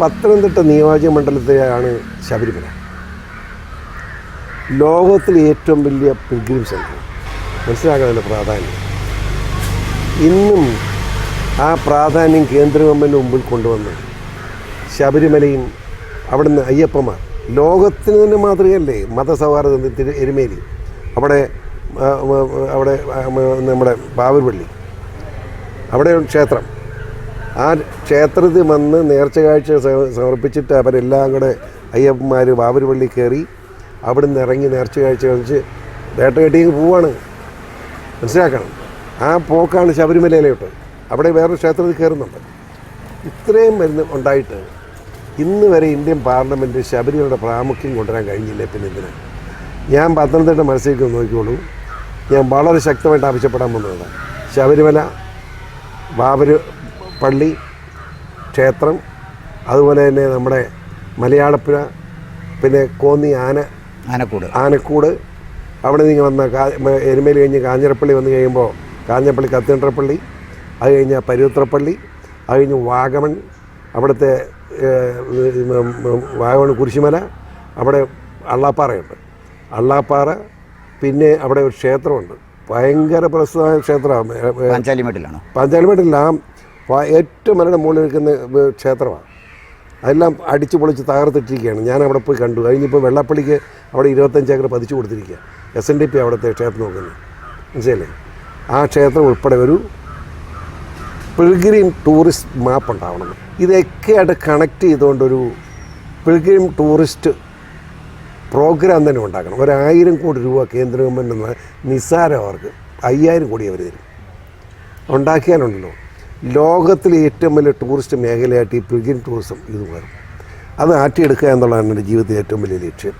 പത്തനംതിട്ട നിയോജക മണ്ഡലത്തിലാണ് ശബരിമല. ലോകത്തിലെ ഏറ്റവും വലിയ പിൽഗ്രിം സെന്റർ മനസ്സിലാക്കാനുള്ള പ്രാധാന്യം. ഇന്നും ആ പ്രാധാന്യം കേന്ദ്ര ഗവൺമെന്റ് മുമ്പിൽ കൊണ്ടുവന്ന് ശബരിമലയും അവിടുന്ന് അയ്യപ്പന്മാർ ലോകത്തിന് തന്നെ മാതൃകയല്ലേ മതസൗഹാർദ്ദ എരുമേലി. അവിടെ അവിടെ നമ്മുടെ ബാബർപള്ളി. അവിടെ ക്ഷേത്രം. ആ ക്ഷേത്രത്തിൽ വന്ന് നേർച്ച കാഴ്ച സമർപ്പിച്ചിട്ട് അവരെല്ലാം കൂടെ അയ്യപ്പന്മാർ വാവരുപള്ളി കയറി അവിടെ നിന്ന് ഇറങ്ങി നേർച്ച കാഴ്ച കഴിച്ച് വേട്ട കെട്ടിങ്ങ് പോവാണ്. മനസ്സിലാക്കണം? ആ പോക്കാണ് ശബരിമലയിലോട്ട്. അവിടെ വേറൊരു ക്ഷേത്രത്തിൽ കയറുന്നുണ്ട്. ഇത്രയും മരുന്ന് ഉണ്ടായിട്ട് ഇന്ന് വരെ ഇന്ത്യൻ പാർലമെന്റ് ശബരിമലയുടെ പ്രാമുഖ്യം കൊണ്ടുവരാൻ കഴിഞ്ഞില്ല? പിന്നെ എന്തിനാണ് ഞാൻ പത്തനംതിട്ട മനസ്സിലേക്ക് നോക്കിക്കോളൂ. ഞാൻ വളരെ ശക്തമായിട്ട് ആവശ്യപ്പെടാൻ വന്നതാണ് ശബരിമല ബാബര് പള്ളി ക്ഷേത്രം അതുപോലെ തന്നെ നമ്മുടെ മലയാളപ്പുഴ പിന്നെ കോന്നി ആന ആനക്കൂട്. ആനക്കൂട്. അവിടെ നിന്ന് വന്ന കാ- എരുമേലി കഴിഞ്ഞ് കാഞ്ഞിരപ്പള്ളി വന്നു കഴിയുമ്പോൾ കാഞ്ഞപ്പള്ളി കത്തീഡ്രപ്പള്ളി അത് കഴിഞ്ഞ് പരുത്രപ്പള്ളി അത് കഴിഞ്ഞ് വാഗമൺ അവിടുത്തെ വാഗമൺ കുരിശുമല അവിടെ അള്ളാപ്പാറയുണ്ട്. അള്ളാപ്പാറ പിന്നെ അവിടെ ഒരു ക്ഷേത്രമുണ്ട്. ഭയങ്കര പ്രസിദ്ധമായ ക്ഷേത്രമാണ്. പാഞ്ചാലിമേട്ടിലാണ്? പഞ്ചായത്ത് ആ ഏറ്റവും മലയുടെ മുകളിൽ നിൽക്കുന്ന ക്ഷേത്രമാണ്. അതെല്ലാം അടിച്ചു പൊളിച്ച് തകർത്തിട്ടിരിക്കുകയാണ്. ഞാൻ അവിടെ പോയി കണ്ടു. കഴിഞ്ഞിപ്പോൾ വെള്ളപ്പള്ളിക്ക് അവിടെ ഇരുപത്തഞ്ച് ഏക്കർ പതിച്ചു കൊടുത്തിരിക്കുക. എസ് എൻ ഡി പി അവിടുത്തെ ക്ഷേത്രം നോക്കുന്നത്. മനസ്സിലല്ലേ ആ ക്ഷേത്രം ഉൾപ്പെടെ ഒരു പിൽഗ്രീം ടൂറിസ്റ്റ് മാപ്പ് ഉണ്ടാവണം. ഇതൊക്കെ ആയിട്ട് കണക്ട് ചെയ്തുകൊണ്ടൊരു പിൽഗ്രീം ടൂറിസ്റ്റ് പ്രോഗ്രാം തന്നെ ഉണ്ടാക്കണം. ഒരായിരം കോടി രൂപ കേന്ദ്ര ഗവൺമെന്റ് നിസ്സാരം അവർക്ക് അയ്യായിരം കോടി അവർ തരും. ഉണ്ടാക്കിയാലുണ്ടല്ലോ. ലോകത്തിലെ ഏറ്റവും വലിയ ടൂറിസ്റ്റ് മേഖലയായിട്ട് ഈ പിൽഗ്രിം ടൂറിസം ഇത് മാറും. അത് ആറ്റിയെടുക്കുക എന്നുള്ളതാണ് എന്റെ ജീവിതത്തിലെ ഏറ്റവും വലിയ ലക്ഷ്യം.